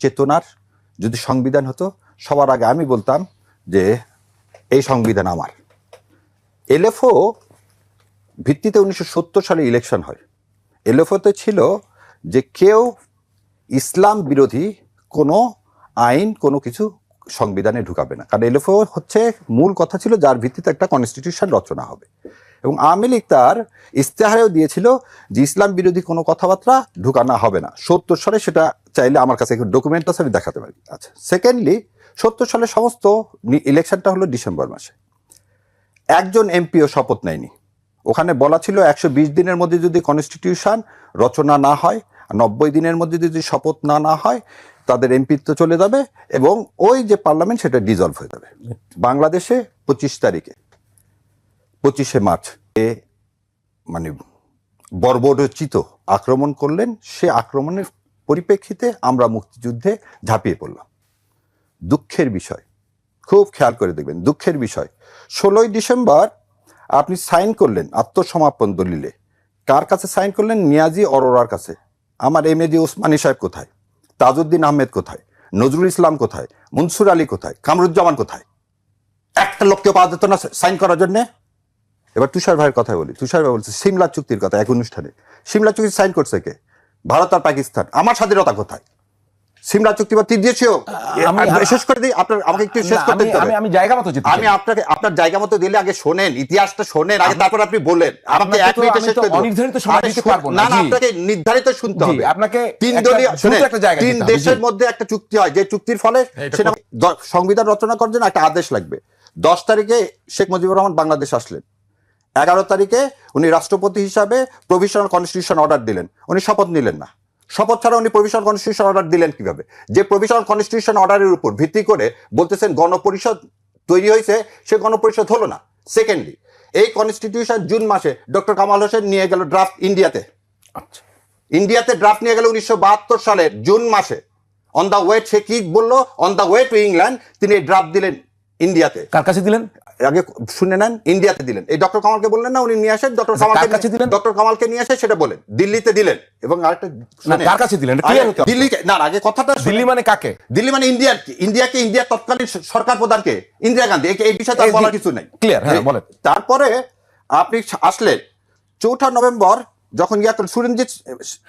চেতনার যদি সংবিধান হতো, সবার আগে আমি বলতাম যে এই সংবিধান আমার। এলএফও ভিত্তিতে উনিশশো সত্তর সালে ইলেকশন হয়। এলএফওতে ছিল যে কেউ ইসলাম বিরোধী কোনো আইন, কোনো কিছু সংবিধানে ঢুকাবে না। কারণ এলএফও হচ্ছে মূল কথা ছিল যার ভিত্তিতে একটা কনস্টিটিউশন রচনা হবে। এবং আওয়ামী লীগ তার ইস্তেহারেও দিয়েছিল যে ইসলাম বিরোধী কোনো কথাবার্তা ঢুকানো হবে না। সত্তর সালে সেটা চাইলে আমার কাছে ডকুমেন্ট আছে, আমি দেখাতে পারি। আচ্ছা সেকেন্ডলি সত্তর সালে সমস্ত ইলেকশনটা হলো ডিসেম্বর মাসে। একজন এমপিও শপথ নেয়নি। ওখানে বলা ছিল একশো বিশ দিনের মধ্যে যদি কনস্টিটিউশন রচনা না হয়, নব্বই দিনের মধ্যে যদি শপথ না না হয়, তাদের এমপিত্ব চলে যাবে এবং ওই যে পার্লামেন্ট সেটা ডিজলভ হয়ে যাবে। বাংলাদেশে পঁচিশ তারিখে। পঁচিশে মার্চ এ মানে বর্বরচিত আক্রমণ করলেন। সে আক্রমণের পরিপ্রেক্ষিতে আমরা মুক্তিযুদ্ধে ঝাঁপিয়ে পড়লাম। দুঃখের বিষয়। খুব খেয়াল করে দেখবেন, দুঃখের বিষয়। ষোলোই ডিসেম্বর আপনি সাইন করলেন আত্মসমাপন দলিলে। কার কাছে সাইন করলেন? নিয়াজি অরোরার কাছে। আমার এম এজি ওসমানী সাহেব কোথায়? তাজউদ্দিন আহমেদ কোথায়? নজরুল ইসলাম কোথায়? মনসুর আলী কোথায়? কামরুজ্জামান কোথায়? একটা লোককে পাওয়া যেত না সাইন করার জন্যে। এবার তুষার ভাইয়ের কথা বলি। তুষার ভাই বলছে সিমলা চুক্তির কথা এক অনুষ্ঠানে। সিমলা চুক্তি সাইন করছে কে? ভারত আর পাকিস্তান। আমার স্বাধীনতা কোথায়? সিমলা চুক্তি বা দিয়েছেও শেষ করে দিই আপনার আমাকে একটু শেষ করতে আমি- জায়গা মতো আমি আপনাকে আপনার জায়গা মতো দিলে আগে শোনেন ইতিহাসটা শোনেন আগে তারপর আপনি বলেন। আমাকে এক মিনিটে শেষ করে দেবো। অনির্ধারিত সময় দিতে পারব না, না আপনাকে নির্ধারিত শুনতে হবে। আপনাকে তিন দলীয় শুনেন, একটা জায়গা তিন দেশের মধ্যে একটা চুক্তি হয়। যে চুক্তির ফলে সেটা সংবিধান রচনা করার জন্য একটা আদেশ লাগবে। দশ তারিখে শেখ মুজিবুর রহমান বাংলাদেশ আসলেন। এগারো তারিখে উনি রাষ্ট্রপতি হিসাবে প্রভিশনাল কনস্টিটিউশন অর্ডার দিলেন। উনি শপথ নিলেন না। শপথ ছাড়া উনি প্রভিশনাল কনস্টিটিউশন অর্ডার দিলেন কীভাবে? যে প্রভিশনাল কনস্টিটিউশন অর্ডারের উপর ভিত্তি করে বলতেছেন গণপরিষদ তৈরি হয়েছে সে গণপরিষদ হলো না। সেকেন্ডলি এই কনস্টিটিউশন জুন মাসে ডক্টর কামাল হোসেন নিয়ে গেল ড্রাফট ইন্ডিয়াতে আচ্ছা। ইন্ডিয়াতে ড্রাফট নিয়ে গেল উনিশশো বাহাত্তর সালের জুন মাসে। অন দ্য ওয়ে সে কি বলল? On the way to England তিনি এই ড্রাফট দিলেন ইন্ডিয়াতে কার কাছে দিলেন? আগে শুনে নেন ইন্ডিয়াতে দিলেন এই ডক্টর কামালকে বললেন না উনি নিয়ে আসেন ডক্টর কামালকে কাছে দিলেন? ডক্টর কামালকে নিয়ে আসে সেটা বলেন দিল্লিতে দিলেন এবং আরেকটা কার কাছে দিলেন। দিল্লিকে না আগে কথাটা। দিল্লি মানে কাকে দিল্লি মানে ইন্ডিয়ার ইন্ডিয়াকে ইন্ডিয়ার তৎকালীন সরকার প্রধানকে ইন্দিরা গান্ধী এই- এই বিষয়ে তার বলার কিছু নেই ক্লিয়ার হ্যাঁ, বলেন। তারপরে আপনি আসলে চৌঠা নভেম্বর যখন ইয়া করলেন, সুরঞ্জিত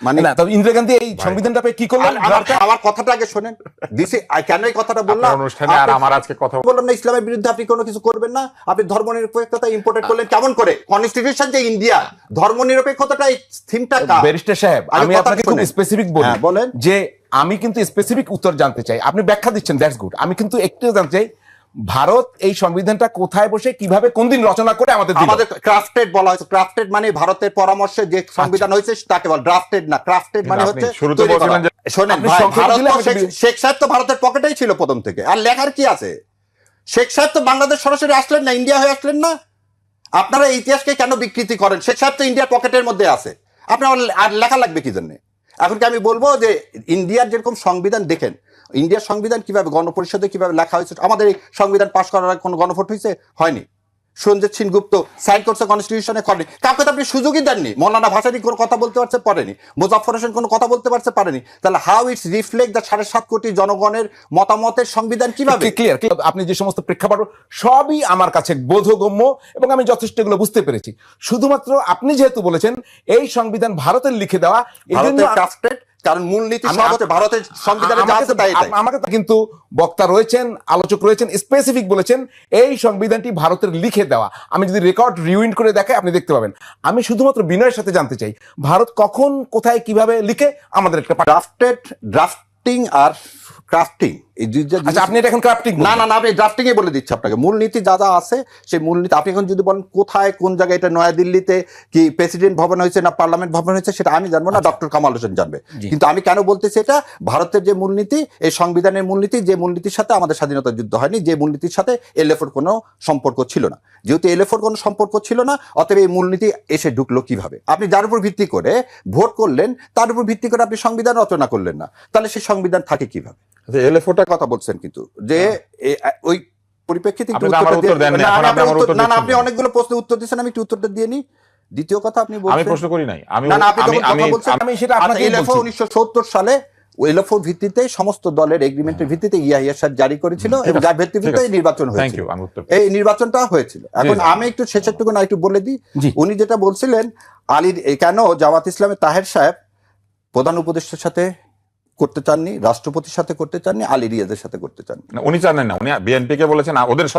মানে না তবে ইন্দিরা গান্ধী এই সংবিধানটা পেয়ে কি করলেন? আমার আমার কথাটা আগে শোনেন। দিছি কেন এই কথাটা বললাম? অনুষ্ঠানে আর আপনি- আমার আজকে কথা বললাম না ইসলামের বিরুদ্ধে আপনি কোনো কিছু করবেন না। আপনি ধর্মনিরপেক্ষতা ইম্পোর্টেড করলেন কেমন করে? কনস্টিটিউশন যে ইন্ডিয়া ধর্মনিরপেক্ষতাটা এই থিমটা কার? ব্যারিস্টার সাহেব আমি আপনাকে খুব স্পেসিফিক বলি হ্যাঁ, বলেন। যে আমি কিন্তু স্পেসিফিক উত্তর জানতে চাই। আপনি ব্যাখ্যা দিচ্ছেন দ্যাটস গুড আমি কিন্তু একটু জানতে চাই ভারত এই সংবিধানটা কোথায় বসে কীভাবে কোন দিন রচনা করে আমাদের আমাদের ক্রাফটেড বলা হয়েছে। ক্রাফটেড মানে ভারতের পরামর্শে যে সংবিধান হয়েছে তাকে বল ড্রাফটেড না। ক্রাফটেড মানে হচ্ছে শোনেন শেখ- সাহেব তো ভারতের পকেটেই ছিল প্রথম থেকে। আর লেখার কি আছে? শেখ সাহেব তো বাংলাদেশ সরাসরি আসলেন না ইন্ডিয়া হয়ে আসলেন না? আপনারা ইতিহাসকে কেন বিকৃতি করেন? শেখ সাহেব তো ইন্ডিয়ার পকেটের মধ্যে আছে। আপনার আর লেখা লাগবে কি জন্য? এখন কি আমি বলব যে ইন্ডিয়ার যেরকম সংবিধান, দেখেন, ইন্ডিয়ার সংবিধান কীভাবে গণপরিষদে কীভাবে লেখা হয়েছে, আমাদের এই সংবিধান পাশ করার কোনো গণভোট হয়েছে? হয়নি। সঞ্জিত সিং গুপ্ত সাইন করছে কনস্টিটিউশনে করেনি কাউকে তো আপনি সুযোগই দেননি। মৌলানা ভাসানি কোনো কথা বলতে পারছে পারেনি মুজাফর হোসেন কোনো কথা বলতে পারছে পারেনি। তাহলে হাউ ইটস রিফ্লেক্ট দ্য সাড়ে সাত কোটি জনগণের মতামতের সংবিধান কীভাবে? ক্লিয়ার আপনি যে সমস্ত প্রেক্ষাপট সবই আমার কাছে বোধগম্য এবং আমি যথেষ্ট এগুলো বুঝতে পেরেছি। শুধুমাত্র আপনি যেহেতু বলেছেন এই সংবিধান ভারতের লিখে দেওয়া এই জন্য কারণ মূলনীতি সব হচ্ছে ভারতের সংবিধানে যা আমাকে আছে তাই তাই। আমাকে কিন্তু বক্তা রয়েছেন আলোচক রয়েছেন স্পেসিফিক বলেছেন এই সংবিধানটি ভারতের লিখে দেওয়া। আমি যদি রেকর্ড রিউইন্ড করে দেখাই আপনি দেখতে পাবেন। আমি শুধুমাত্র বিনয়ের সাথে জানতে চাই ভারত কখন কোথায় কীভাবে লিখে আমাদের একটা ড্রাফটেড ড্রাফটিং আর ক্রাফটিং এই আচ্ছা আপনি এটা এখন ক্রাফটিং না না না আমি ড্রাফটিং এ বলে দিচ্ছি আপনাকে। মূলনীতি যা যা আছে সেই মূলনীতি আপনি এখন যদি বলেন কোথায় কোন জায়গায় এটা নয়াদিল্লিতে কি প্রেসিডেন্ট ভবন হয়েছে না পার্লামেন্ট ভবন হয়েছে সেটা আমি জানব না ডক্টর কামাল হোসেন জানবে। কিন্তু আমি কেন বলতেছি এটা? ভারতের যে মূলনীতি এই সংবিধানের মূলনীতি যে মূলনীতির সাথে আমাদের স্বাধীনতা যুদ্ধ হয়নি যে মূলনীতির সাথে এলএফোর কোনো সম্পর্ক ছিল না। যেহেতু এলএফোর কোনো সম্পর্ক ছিল না অতএব এই মূলনীতি এসে ঢুকলো কীভাবে? আপনি যার উপর ভিত্তি করে ভোট করলেন তার উপর ভিত্তি করে আপনি সংবিধান রচনা করলেন না। তাহলে সেই সংবিধান থাকে কীভাবে? এলএফওটা কথা বলছেন কিন্তু যে ওই পরিপ্রেক্ষিতে না, না আপনি অনেকগুলো প্রশ্নের উত্তর দিচ্ছেন আমি একটু উত্তরটা দিয়ে নিই। দ্বিতীয় কথা আপনি আমি প্রশ্ন করি নাই আমি আমি সেটা আচ্ছা এলএফও। উনিশশো সত্তর সালে এলএফও ভিত্তিতে সমস্ত দলের এগ্রিমেন্টের ভিত্তিতে ইয়াহিয়া সাহেব জারি করেছিল এবং যার ভিত্তিতে। নির্বাচন হয়েছিল। এই নির্বাচনটা হয়েছিল। এখন আমি একটু শেষেরটুকু না একটু বলে দিই। উনি যেটা বলছিলেন আলীর কেন জামাত ইসলামের তাহের সাহেব প্রধান উপদেষ্টার সাথে করতে চাননি, রাষ্ট্রপতির সাথে করতে চাননি, আলী রিয়াজের সাথে করতে চান উনি চানেন না, উনি বিএনপিকে বলেছেন ওদের